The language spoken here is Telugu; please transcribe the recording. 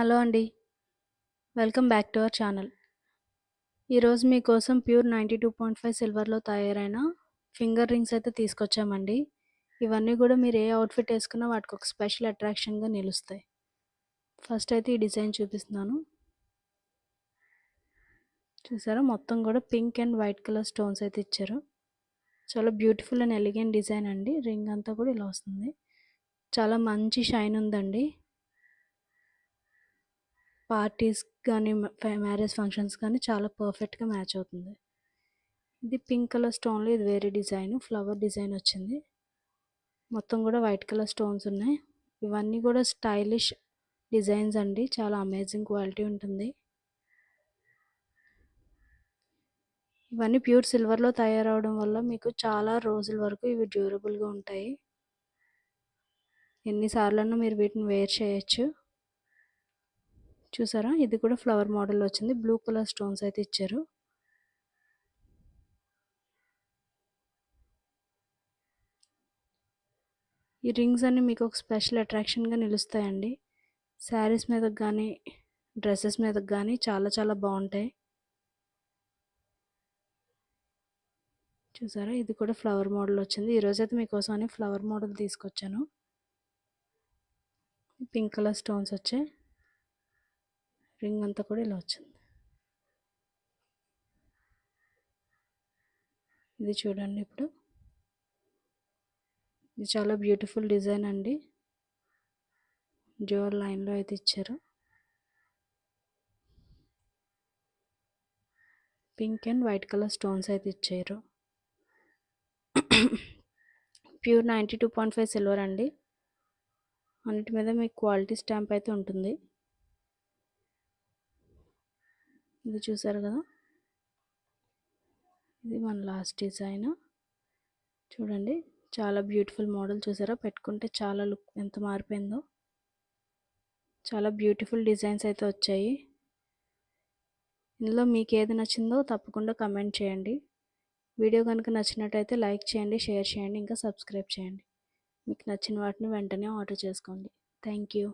హలో అండి. Welcome back to our channel. ఈరోజు మీకోసం pure ninety two point five సిల్వర్లో తయారైన ఫింగర్ రింగ్స్ అయితే తీసుకొచ్చామండి. ఇవన్నీ కూడా మీరు ఏ అవుట్ఫిట్ వేసుకున్నా వాటికి ఒక స్పెషల్ అట్రాక్షన్గా నిలుస్తాయి. ఫస్ట్ అయితే ఈ డిజైన్ చూపిస్తున్నాను. చూసారా? మొత్తం కూడా pink and white colour stones అయితే ఇచ్చారు. చాలా బ్యూటిఫుల్ అండ్ ఎలిగెంట్ డిజైన్ అండి. రింగ్ అంతా కూడా ఇలా వస్తుంది. చాలా మంచి షైన్ ఉందండి. పార్టీస్ కానీ మ్యారేజ్ ఫంక్షన్స్ కానీ చాలా పర్ఫెక్ట్గా మ్యాచ్ అవుతుంది. ఇది పింక్ కలర్ స్టోన్లో ఇది వేరే డిజైన్ ఫ్లవర్ డిజైన్ వచ్చింది. మొత్తం కూడా వైట్ కలర్ స్టోన్స్ ఉన్నాయి. ఇవన్నీ కూడా స్టైలిష్ డిజైన్స్ అండి. చాలా అమేజింగ్ క్వాలిటీ ఉంటుంది. ఇవన్నీ ప్యూర్ సిల్వర్లో తయారవడం వల్ల మీకు చాలా రోజుల వరకు ఇవి డ్యూరబుల్గా ఉంటాయి. ఎన్నిసార్లన్నా మీరు వీటిని వేర్ చేయొచ్చు. చూసారా? ఇది కూడా ఫ్లవర్ మోడల్ వచ్చింది. బ్లూ కలర్ స్టోన్స్ అయితే ఇచ్చారు. ఈ రింగ్స్ అన్నీ మీకు ఒక స్పెషల్ అట్రాక్షన్గా నిలుస్తాయండి. శారీస్ మీదకి కానీ డ్రెస్సెస్ మీదకి కానీ చాలా చాలా బాగుంటాయి. చూసారా? ఇది కూడా ఫ్లవర్ మోడల్ వచ్చింది. ఈరోజు అయితే మీకోసం అని ఫ్లవర్ మోడల్ తీసుకొచ్చాను. పింక్ కలర్ స్టోన్స్ వచ్చాయి. రింగ్ అంతా కూడా ఇలా వచ్చింది. ఇది చూడండి ఇప్పుడు. ఇది చాలా బ్యూటిఫుల్ డిజైన్ అండి. జోర్ లైన్లో అయితే ఇచ్చారు. Pink and white colour stones అయితే ఇచ్చారు. Pure ninety two point five silver అండి. అన్నిటి మీద మీకు క్వాలిటీ స్టాంప్ అయితే ఉంటుంది. ఇది చూసారు కదా? ఇది మన లాస్ట్ డిజైన్. చూడండి చాలా బ్యూటిఫుల్ మోడల్ చూసారా? పెట్టుకుంటే చాలా లుక్ ఎంత మారిపోయిందో. చాలా బ్యూటిఫుల్ డిజైన్స్ అయితే వచ్చాయి. ఇందులో మీకు ఏది నచ్చిందో తప్పకుండా కమెంట్ చేయండి. వీడియో కనుక నచ్చినట్టయితే లైక్ చేయండి షేర్ చేయండి ఇంకా సబ్స్క్రైబ్ చేయండి. మీకు నచ్చిన వాటిని వెంటనే ఆర్డర్ చేసుకోండి. Thank you.